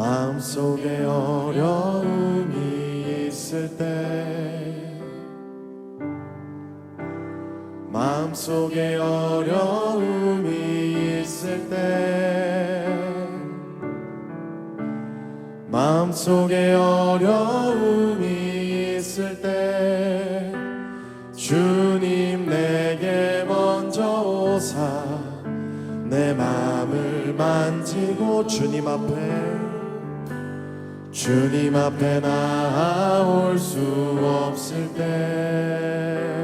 마음속에 어려움이 있을 때 마음속에 어려움이 있을 때 마음속에 어려움이 있을 때 주님 내게 먼저 오사 내 마음을 만지고 주님 앞에 주님 앞에 나올 수 없을 때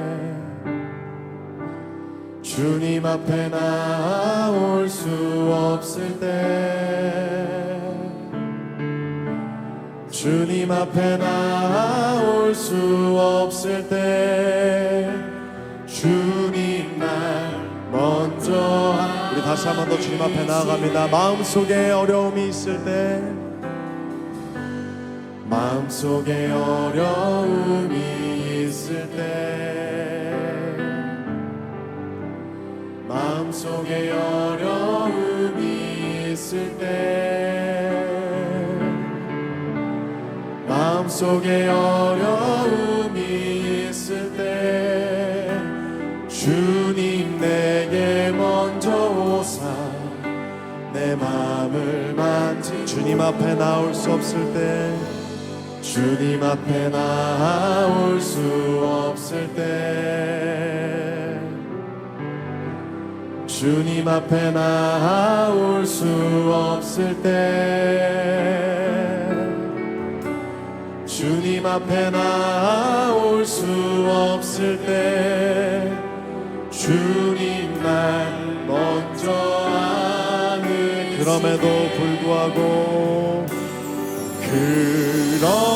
주님 앞에 나올 수 없을 때 주님 앞에 나올 수 없을 때 주님 날 먼저 우리 다시 한 번 더 주님 앞에 나아갑니다. 마음속에 어려움이 있을 때 마음속에 어려움이 있을 때 마음속에 어려움이 있을 때 마음속에 어려움이 있을 때 주님 내게 먼저 오사 내 마음을 만지 주님 앞에 나올 수 없을 때 주님 앞에 나올 수 없을 때 주님 앞에 나올 수 없을 때 주님 앞에 나올 수 없을 때 주님 날 먼저 아는 그럼에도 불구하고 그럼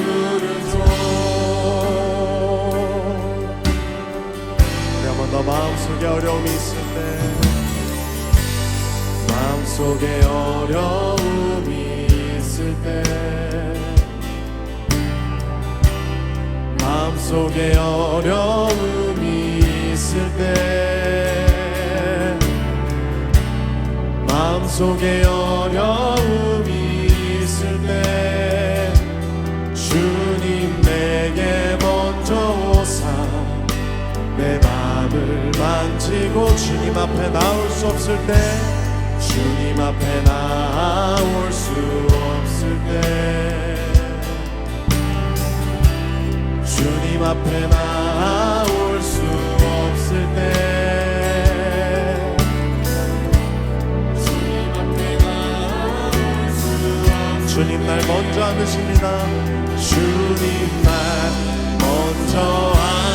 어려움이 있을 때 마음속에 어려움이 있을 때 마음속에 어려움이 있을 때 마음속에 어려움 만지고 주님 앞에 나올 수 없을 때 주님 앞에 나올 수 없을 때. 주님 앞에 나올 수 없을 때. 주님 앞에 나올 수 없을 주님 날 먼저 안으십니다. 주님 날 먼저 안으시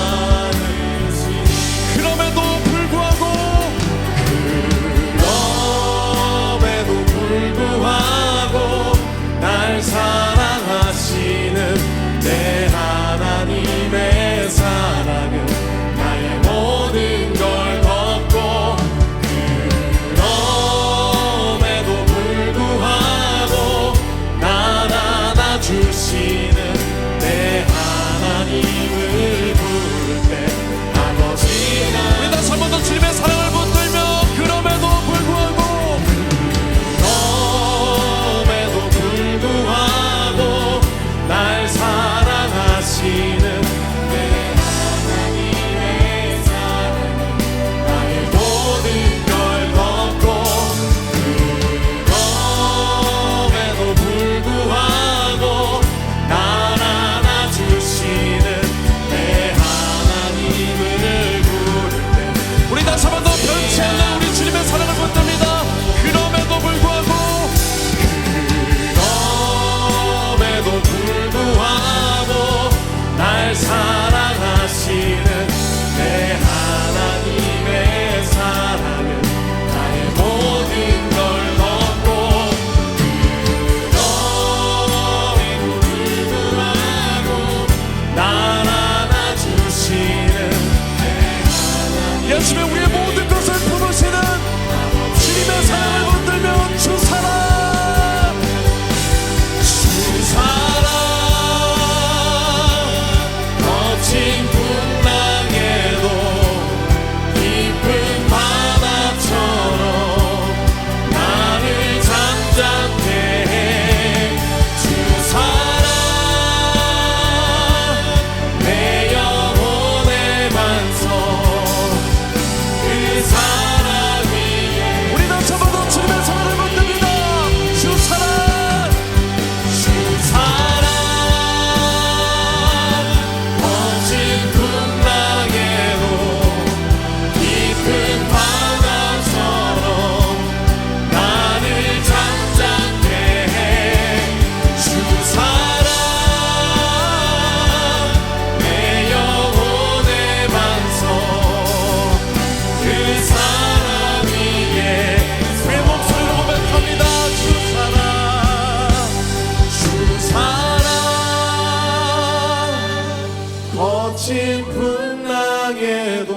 거친 풍랑에도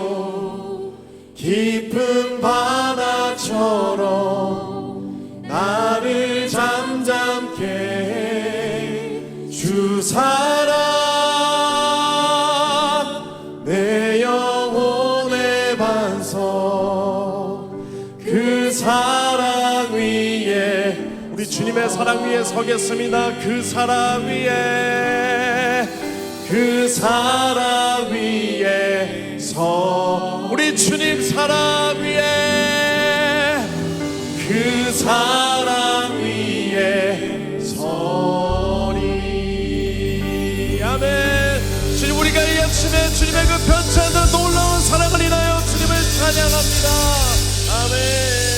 깊은 바다처럼 나를 잠잠케 해 주 사랑. 내 영혼의 반석 그 사랑 위에 우리 주님의 사랑 위에 서겠습니다. 그 사랑 위에. 그 사람 위에 서. 우리 주님 사람 위에. 그 사람 위에 서리. 아멘. 주님 우리가 이 아침에 주님의 그 변천한 놀라운 사랑을 인하여 주님을 찬양합니다. 아멘.